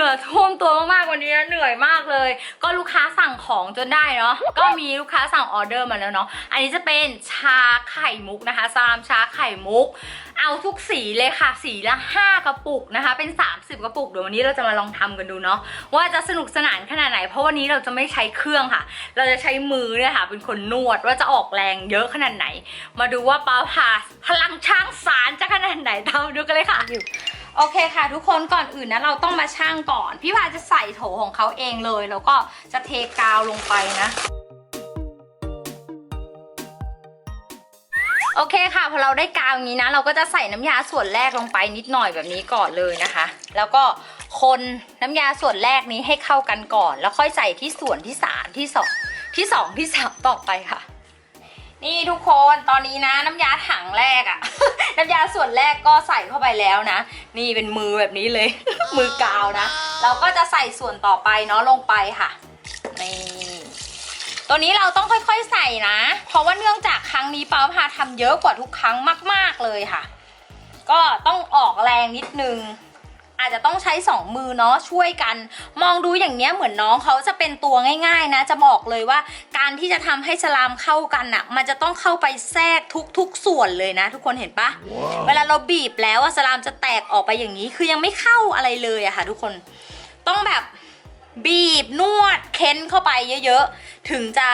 งื่อท่วมตัวมากๆวันนี้นะเหนื่อยมากเลย ก็ลูกค้าสั่งของจนได้เนาะก็มีลูกค้าสั่งออเดอร์มาแล้วเนาะอันนี้จะเป็นชาไข่มุกนะคะซามชาไข่มุก เอาทุกสีเลยค่ะ สีละ 5 กระปุกนะคะ เป็น 30 กระปุกเดี๋ยววันนี้เราจะมาลองทำกันดูเนาะว่าจะสนุกสนานขนาดไหน เพราะวันนี้เราจะไม่ใช้เครื่องค่ะ เราจะใช้มือเนี่ยค่ะ เป็นคนนวดว่าจะออกแรงเยอะขนาดไหน มาดูว่าป้าพาพลังช้างสารจะขนาดไหนตามดูกันเลยค่ะ โอเคค่ะ ทุกคนก่อนอื่นนะเราต้องมาช่างก่อน พี่พาจะใส่โถของเขาเองเลย แล้วก็จะเทกาวลงไปนะโอเคค่ะพอเราได้กาวอย่างนี้นะ เราก็จะใส่น้ำยาส่วนแรกลงไปนิดหน่อยแบบนี้ก่อนเลยนะคะ แล้วก็คนน้ำยาส่วนแรกนี้ให้เข้ากันก่อน แล้วค่อยใส่ที่ส่วนที่สามที่สองที่สองที่สามต่อไปค่ะ นี่ทุกคนตอนนี้นะ น้ำยาถังแรกอะ น้ำยาส่วนแรกก็ใส่เข้าไปแล้วนะ นี่เป็นมือแบบนี้เลย มือกาวนะ เราก็จะใส่ส่วนต่อไปเนาะลงไปค่ะนี่ตัวนี้เราต้องค่อยๆใส่นะ เพราะว่าเนื่องจากครั้งนี้ป้าพาทำเยอะกว่าทุกครั้งมาก ๆเลยค่ะ ก็ต้องออกแรงนิดนึง อาจจะต้องใช้สองมือเนาะช่วยกัน มองดูอย่างเนี้ยเหมือนน้องเขาจะเป็นตัวง่ายๆ นะ จะบอกเลยว่าการที่จะทำให้สลามเข้ากันอะ่ะมันจะต้องเข้าไปแทรกทุกๆส่วนเลยนะ ทุกคนเห็นปะเวลาเราบีบแล้วอะสลามจะแตกออกไปอย่างนี้ คือยังไม่เข้าอะไรเลยอะค่ะ ทุกคนต้องแบบ บีบนวดเค้นเข้าไปเยอะๆ ถึงจะ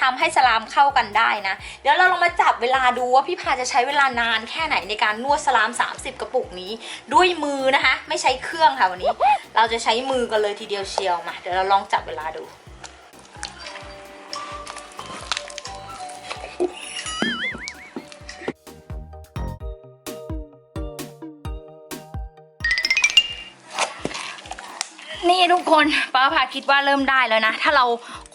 ทำให้สลามเข้ากันได้นะ เดี๋ยวเราลองมาจับเวลาดูว่าพี่พาจะใช้เวลานานแค่ไหนในการนวดสลาม 30 กระปุกนี้ ด้วยมือนะคะ ไม่ใช้เครื่องค่ะวันนี้ เราจะใช้มือกันเลยทีเดียวเชียวมาเดี๋ยวเราลองจับเวลาดู นี่ทุกคนป้าพาคิดว่าเริ่มได้แล้วนะ ถ้าเรา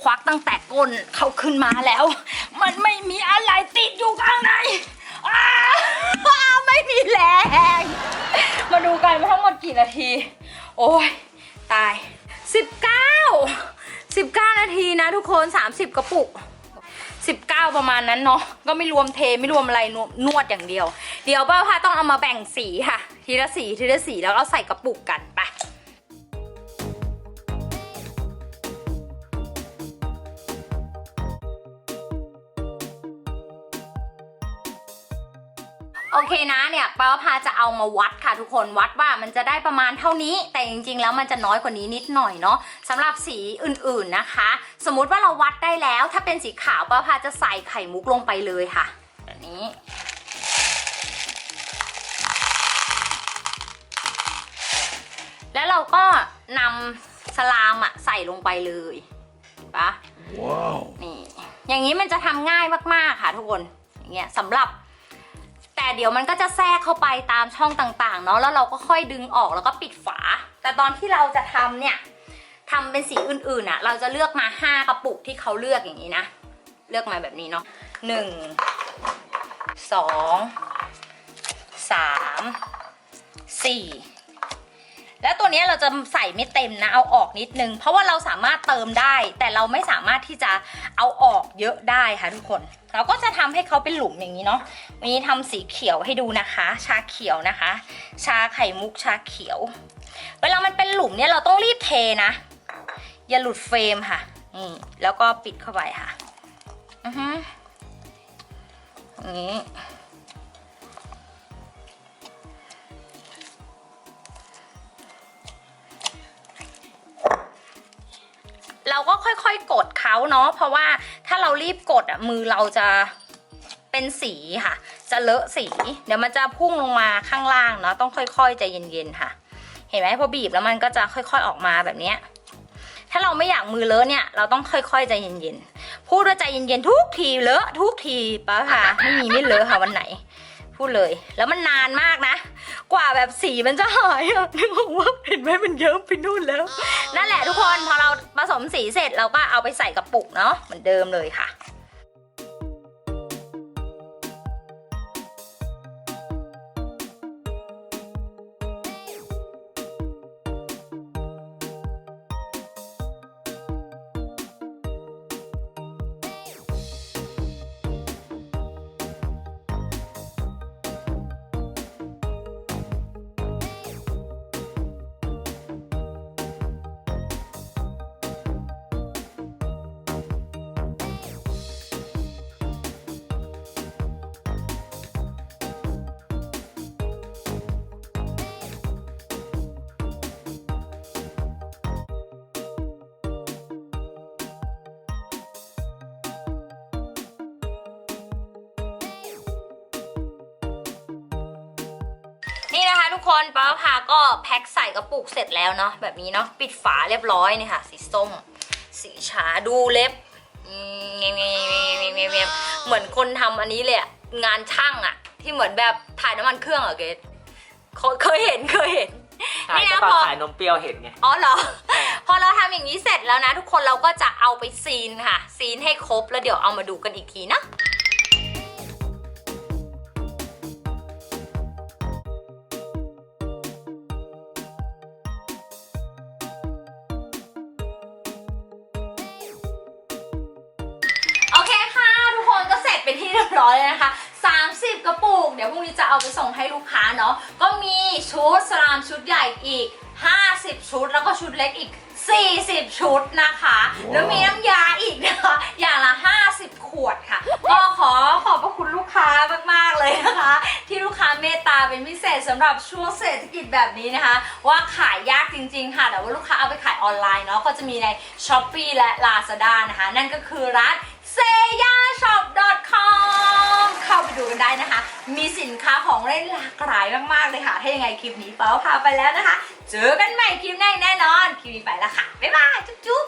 ควักตั้งแต่ก้นเขาขึ้นมาแล้ว มันไม่มีอะไรติดอยู่ข้างในไม่มีแรงมาดูกันว่าทั้งหมดกี่นาที โอ้ยตาย 19 19 นาทีนะทุกคน 30 กระปุก 19 ประมาณนั้นเนาะก็ไม่รวมเทไม่รวมอะไรนวดนวดอย่างเดียว เดี๋ยวป้าพาต้องเอามาแบ่งสีค่ะ ทีละสีทีละสีแล้วก็ใส่กระปุกกัน โอเคนะเนี่ยป้าพาจะเอามาวัดค่ะทุกคนวัดว่ามันจะได้ประมาณเท่านี้แต่จริงๆ แล้วมันจะน้อยกว่านี้นิดหน่อยเนาะสำหรับสีอื่นๆนะคะ สมมุติว่าเราวัดได้แล้ว ถ้าเป็นสีขาวป้าพาจะใส่ไข่มุกลงไปเลยค่ะแบบนี้แล้วเราก็นำสลามอะใส่ลงไปเลยปะ Wow. นี่อย่างนี้มันจะทำง่ายมากๆค่ะทุกคนอย่างเงี้ยสำหรับ แต่เดี๋ยวมันก็จะแทรกเข้าไปตามช่องต่างๆเนาะแล้วเราก็ค่อยดึงออกแล้วก็ปิดฝา แต่ตอนที่เราจะทำเนี่ยทำเป็นสีอื่นๆอะ เราจะเลือกมาห้ากระปุกที่เขาเลือกอย่างนี้นะ เลือกมาแบบนี้เนาะหนึ่งสองสามสี่ แล้วตัวนี้เราจะใส่ไม่เต็มนะเอาออกนิดนึง เพราะว่าเราสามารถเติมได้ แต่เราไม่สามารถที่จะเอาออกเยอะได้ค่ะทุกคน เราก็จะทำให้เขาเป็นหลุมอย่างนี้เนาะวันนี้ทำสีเขียวให้ดูนะคะ ชาเขียวนะคะ ชาไข่มุกชาเขียว เวลามันเป็นหลุมเนี่ยเราต้องรีบเทนะ อย่าหลุดเฟรมค่ะนี่แล้วก็ปิดเข้าไปค่ะอือฮึอย่างนี้ เราก็ค่อยๆกดเขาเนาะเพราะว่าถ้าเรารีบกดอะมือเราจะเป็นสีค่ะ จะเลอะสี เดี๋ยวมันจะพุ่งลงมาข้างล่างเนาะต้องค่อยๆใจเย็นๆค่ะ เห็นไหมพอบีบแล้วมันก็จะค่อยๆออกมาแบบเนี้ยถ้าเราไม่อยากมือเลอะเนี่ยเราต้องค่อยๆใจเย็นๆพูดว่าใจเย็นๆทุกทีเลอะทุกทีป้าค่ะไม่มีไม่เลอะค่ะวันไหน พูดเลย แล้วมันนานมากนะ กว่าแบบสีมันจะหายอะนึกออกว่าเห็นไหมมันเยิ้มไปนู่นแล้ว นั่นแหละทุกคนพอเราผสมสีเสร็จเราก็เอาไปใส่กระปุกเนาะเหมือนเดิมเลยค่ะ นี่นะคะทุกคนป้าพาก็แพ็คใส่กระปุกเสร็จแล้วเนาะแบบนี้เนาะปิดฝาเรียบร้อยนี่ค่ะ สีส้ม สีชาดูเล็บอืมเงียบๆๆๆๆเหมือนคนทำอันนี้เลยอะงานช่างอะที่เหมือนแบบถ่ายน้ำมันเครื่องอะเกดเคยเห็นเคยเห็นใช่นี่ก็นะตอนพอขายนมเปรี้ยวเห็นไงอ๋อเหรอพอเราทำอย่างนี้เสร็จแล้วนะ ทุกคนเราก็จะเอาไปซีนค่ะ ซีนให้ครบแล้วเดี๋ยวเอามาดูกันอีกทีนะ เสร็จเป็นที่เรียบร้อยแล้วนะคะ 30 กระปุก เดี๋ยวพรุ่งนี้จะเอาไปส่งให้ลูกค้าเนาะ ก็มีชุดสลามชุดใหญ่อีก 50 ชุด แล้วก็ชุดเล็กอีก 40 ชุดนะคะ แล้วมีน้ำยาอีกนะคะ อย่างละ 50 ขวดค่ะ ก็ขอขอบพระคุณลูก ค้ามากๆเลยนะคะ ที่ลูกค้าเมตตาเป็นพิเศษสำหรับช่วงเศรษฐกิจแบบนี้นะคะ ว่าขายยากจริง ๆ ค่ะ แต่ว่าลูกค้าเอาไปขายออนไลน์เนาะก็จะมีใน s h อ p e e และ Lazada นะคะ นั่นก็คือร้าน s e y a s h o p c o m เข้าไปดูกันได้นะคะ มีสินค้าของเล่นหลากหลายมากๆเลยค่ะ ถ้ายังไงคลิปนี้เป้าพาไปแล้วนะคะ เจอกันใหม่คลิปหน้าแน่นอน คลิปนี้ไปแล้วค่ะ บ๊ายบาย จุ๊บ